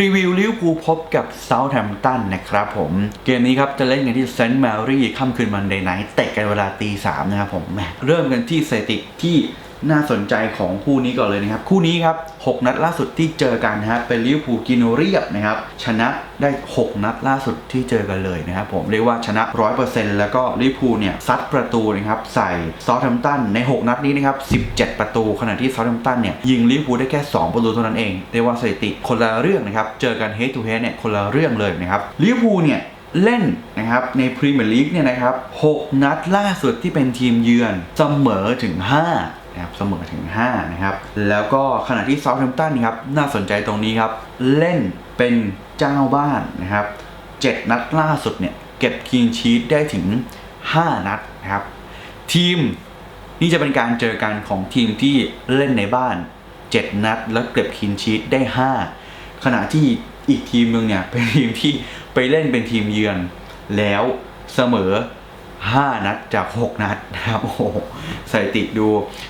รีวิวลิวอร์พูพบกับเซาท์แฮมป์ตันนะครับผม เกมนี้ครับจะเล่นกันที่เซนต์แมรี่ค่ำคืนมันเดย์ไนท์เตะกันเวลาตีสามนะครับผมแหมเริ่มกันที่สถิติที่ น่าสนใจของคู่นี้ก่อนเลยนะครับ คู่นี้ครับ 6 นัดล่าสุดที่เจอกันนะฮะเป็นลิเวอร์พูลกินเรียบนะครับ ชนะได้ 6 นัดล่าสุดที่เจอกันเลยนะครับผมเรียกว่าชนะ 100%แล้วก็ลิเวอร์พูลเนี่ยซัดประตูนะครับใส่ซอลแฮมตันใน 6 นัดนี้นะครับ 17 ประตู ขณะที่ซอลแฮมตันเนี่ยยิงลิเวอร์พูลได้แค่ 2 ประตูเท่านั้นเองเรียกว่าสถิติคนละเรื่องนะครับเจอกัน head to head เนี่ยคนละเรื่องเลยนะครับลิเวอร์พูลเนี่ยเล่นนะครับในพรีเมียร์ลีกเนี่ยนะครับ 6 นัดล่าสุดที่เป็นทีมเยือนเสมอถึง 5 นะครับเสมอถึง 5 นะครับ แล้วก็ขณะที่เซาท์แฮมป์ตันครับน่าสนใจตรงนี้ครับ เล่นเป็นเจ้าบ้านนะครับ 7 นัดล่าสุดเนี่ย เก็บคีนชีตได้ถึง 5 นัดนะครับ ทีมนี่จะเป็นการเจอกันของทีมที่เล่นในบ้าน 7 นัด แล้วเก็บคีนชีตได้ 5 ขณะที่อีกทีมหนึ่งเนี่ยเป็นทีมที่ไปเล่นเป็นทีมเยือนแล้วเสมอ 5 นัดจาก 6 นัดนะครับโอ้สถิติดู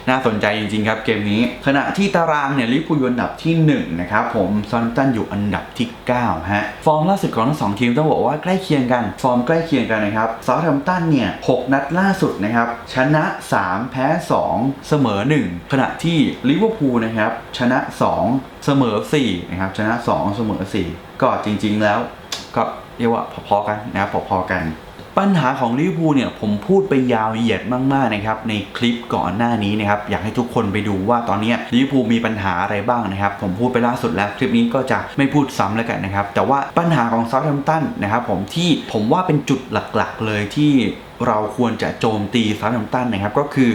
น่าสนใจจริง ๆ ครับเกมนี้ ขณะที่ตารางเนี่ยลิเวอร์พูลอยู่อันดับที่ 1 นะครับผมซอนตันอยู่อันดับที่ 9 ฮะ ฟอร์มล่าสุดของทั้งสองทีมต้องบอกว่าใกล้เคียงกัน ฟอร์มใกล้เคียงกันนะครับซาท์แฮมตันเนี่ย 6 นัดล่าสุดนะครับ ชนะ 3 แพ้ 2 เสมอ 1 ขณะที่ลิเวอร์พูลนะครับ ชนะ 2 เสมอ 4 นะครับ ชนะ 2 เสมอ 4 ก็จริง ๆ แล้วก็เรียกว่าพอๆกันนะครับพอๆกัน ปัญหาของลิเวอร์พูลเนี่ยผมพูดไปยาวเหยียดมากๆนะครับในคลิปก่อนหน้านี้นะครับอยากให้ทุกคนไปดูว่าตอนนี้ลิเวอร์พูลมีปัญหาอะไรบ้างนะครับ ผมพูดไปล่าสุดแล้วคลิปนี้ก็จะไม่พูดซ้ำแล้วกันนะครับ แต่ว่าปัญหาของเซาท์แฮมป์ตันนะครับผมที่ผมว่าเป็นจุดหลักๆ เลยที่เราควรจะโจมตีเซาท์แฮมป์ตันนะครับก็คือ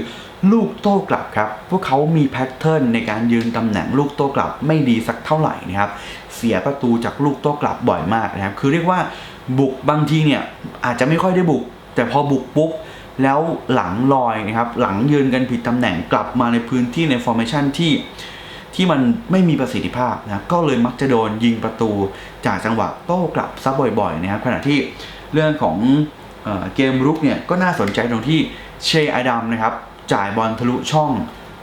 ลูกโต้กลับครับ พวกเขามีแพทเทิร์นในการยืนตำแหน่งลูกโต้กลับไม่ดีสักเท่าไหร่นะครับ เสียประตูจากลูกโต้กลับบ่อยมากนะครับ คือเรียกว่าบุกบางทีเนี่ยอาจจะไม่ค่อยได้บุก แต่พอบุกปุ๊บแล้วหลังลอยนะครับ หลังยืนกันผิดตำแหน่งกลับมาในพื้นที่ในฟอร์เมชันที่ที่มันไม่มีประสิทธิภาพนะก็เลยมักจะโดนยิงประตูจากจังหวะโต้กลับซะบ่อยๆนะครับขณะที่เรื่องของเอเกมรุกเนี่ยก็น่าสนใจตรงที่เชยไอดัมนะครับจ่ายบอลทะลุช่อง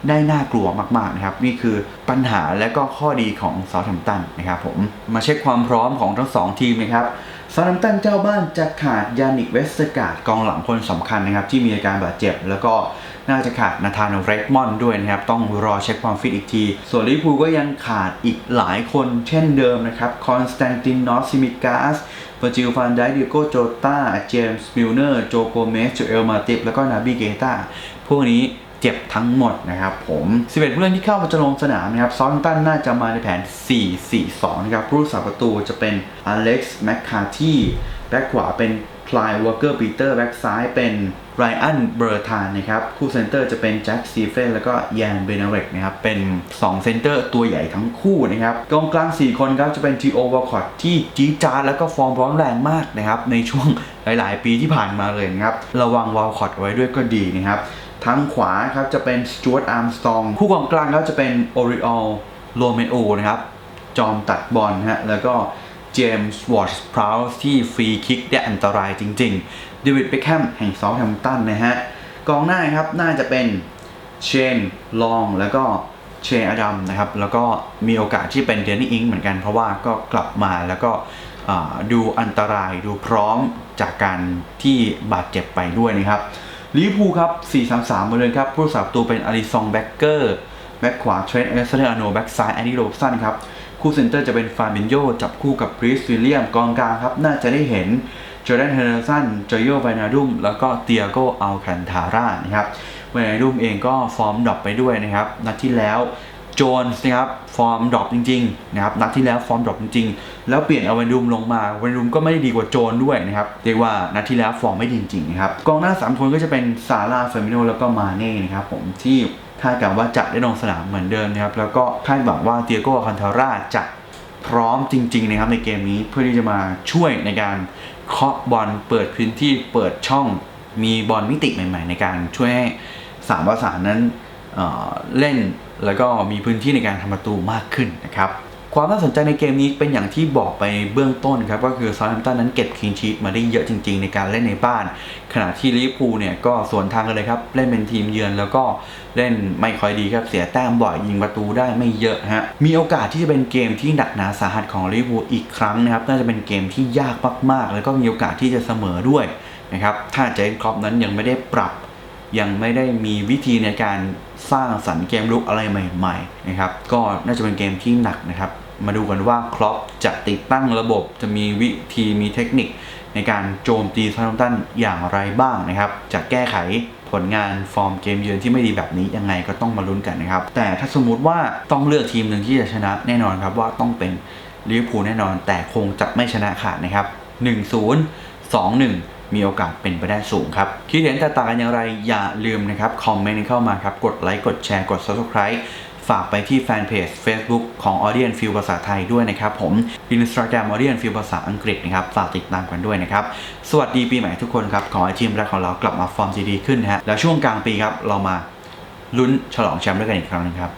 ได้น่ากลัวมากๆนะครับนี่คือปัญหาและก็ข้อดีของเซาท์แฮมป์ตันนะครับผมมาเช็คความพร้อมของทั้งสองทีมนะครับซาท์แฮมป์ตันเจ้าบ้านจะขาดยานิกเวสเตอร์การ์ดกองหลังคนสำคัญนะครับ ที่มีอาการบาดเจ็บ แล้วก็น่าจะขาดนาธานเรดมอนด้วยนะครับ ต้องรอเช็คความฟิตอีกที ส่วนลิพูก็ยังขาดอีกหลายคนเช่นเดิมนะครับคอนสแตนตินนอสซิมิกาสเวอร์จิลฟานไดดิโกโจตาเจมส์มิลเนอร์โจโกเมสโจเอลมาติฟแล้วก็นาบิเกตาพวกนี้ เจ็บทั้งหมดนะครับผม 11 ผู้เล่นที่เข้ามาจะลงสนามนะครับซอนตันน่าจะมาในแผน 4-4-2 นะครับผู้รักษาประตูจะเป็นอเล็กซ์แมคคาที่แบ็คขวาเป็นคลายวอเกอร์ปีเตอร์แบ็คซ้ายเป็นไรอันเบอร์ทานนะครับ คู่เซนเตอร์จะเป็นแจ็คซีเฟนแล้วก็แยนเบเนเรกนะครับ เป็น 2 เซนเตอร์ตัวใหญ่ทั้งคู่นะครับกองกลาง 4 คนครับ จะเป็นทีโอวอลคอตที่จี๊ดจาแล้วก็ฟอร์มร้อนแรงมากนะครับ ในช่วงหลาย ๆ ปีที่ผ่านมาเลยนะครับ ระวังวอลคอตไว้ด้วยก็ดีนะครับ ทางขวาครับจะเป็นสจวตอาร์มสตองคู่กองกลางครับจะเป็นโอริออลโรเมโอนะครับจอมตัดบอลฮะแล้วก็เจมส์วอร์ชพราวส์ที่ฟรีคิกได้อันตรายจริงๆเดวิดเบคแฮมแห่งซาท์แฮมตันนะฮะกองหน้าครับน่าจะเป็นเชนลองแล้วก็เชนอดัมนะครับ แล้วก็มีโอกาสที่เป็นเดนนี่อิงเหมือนกัน เพราะว่าก็กลับมาแล้วก็ดูอันตรายดูพร้อมจากการที่บาดเจ็บไปด้วยนะครับ ลิเวอร์พูลครับ 4-3-3มาเลยครับ ผู้รักษาประตูเป็นอาริซองแบ็กเกอร์แบ็กขวาเทรนต์เอสเตอร์อโนแบ็กซ้ายแอนดี้โรบสันครับ คู่เซนเตอร์จะเป็นฟาบินโยจับคู่กับบริสวิลเลียมกองกลางครับ น่าจะได้เห็นจอร์แดนเฮเดอร์สันจอยโยไวนาดุมแล้วก็เตียโกอัลคันทาร่านะครับไวนาดุมเองก็ฟอร์มดรอปไปด้วยนะครับนัดที่แล้ว โจนส์นะครับฟอร์มดรอปจริงๆนะครับนัดที่แล้วฟอร์มดรอปจริงๆ แล้วเปลี่ยนเอาเวนดุมลงมาเวนดุมก็ไม่ได้ดีกว่าโจนด้วยนะครับเรียกว่านัดที่แล้วฟอร์มไม่ดีจริงๆนะครับกองหน้า 3 คนก็จะเป็นซาร่าเฟมิโนแล้วก็มาเน่นะครับผมที่คาดการว่าจะได้ลงสนามเหมือนเดิมนะครับแล้วก็คาดหวังว่าเตียโกคันเทาร่าจะพร้อมจริงๆนะครับในเกมนี้เพื่อที่จะมาช่วยในการเคาะบอลเปิดพื้นที่เปิดช่องมีบอลมิติใหม่ ๆ ในการช่วยให้สามประสานนั้น เเล่นแล้วก็มีพื้นที่ในการทำประตูมากขึ้นนะครับความน่าสนใจในเกมนี้เป็นอย่างที่บอกไปเบื้องต้นครับก็คือซา u ์แ m มตันนั้นเก็บค e นชีตมาได้เยอะจริง ๆ ในการเล่นในบ้าน ขณะที่ลิเวอร์พูลเนี่ยก็สวนทางกันเลยครับเล่นเป็นทีมเยือนแล้วก็เล่นไม่ค่อยดีครับเสียแต้มบ่อยยิงประตูได้ไม่เยอะฮะมีโอกาสที่จะเป็นเกมที่หนักหนาสาหัสของลิเวอร์พูลอีกครั้งนะครับน่าจะเป็นเกมที่ยากมากๆ แล้วก็มีโอกาสที่จะเสมอด้วยนะครับถ้าเจนครอปนั้นยังไม่ได้ปรับ ยังไม่ได้มีวิธีในการสร้างสรรค์เกมลุกอะไรใหม่ๆนะครับก็น่าจะเป็นเกมที่หนักนะครับมาดูกันว่าครอปจะติดตั้งระบบจะมีวิธีมีเทคนิคในการโจมตีซา u ์ตันอย่างไรบ้างนะครับจะแก้ไขผลงานฟอร์มเกมเยือนที่ไม่ดีแบบนี้ยังไงก็ต้องมาลุ้นกันนะครับ แต่ถ้าสมมุติว่าต้องเลือกทีมหนึ่งที่จะชนะแน่นอนครับว่าต้องเป็นลิเวอร์พูลแน่นอน แต่คงจะไม่ชนะขาดนะครับ 1-0 2-1 มีโอกาสเป็นไปได้สูงครับ คิดเห็นแตกต่างกันอย่างไรอย่าลืมนะครับ คอมเมนต์เข้ามาครับ กดไลค์กดแชร์กด Subscribe ฝากไปที่แฟนเพจ Facebook ของ Audience Feel ภาษาไทยด้วยนะครับผม Instagram Audience Feel ภาษาอังกฤษนะครับ ฝากติดตามกันด้วยนะครับ สวัสดีปีใหม่ทุกคนครับ ขอให้ทีมแรกของเรากลับมาฟอร์มดีขึ้นนะฮะ แล้วช่วงกลางปีครับ เรามาลุ้นฉลองแชมป์ด้วยกันอีกครั้งนึงครับ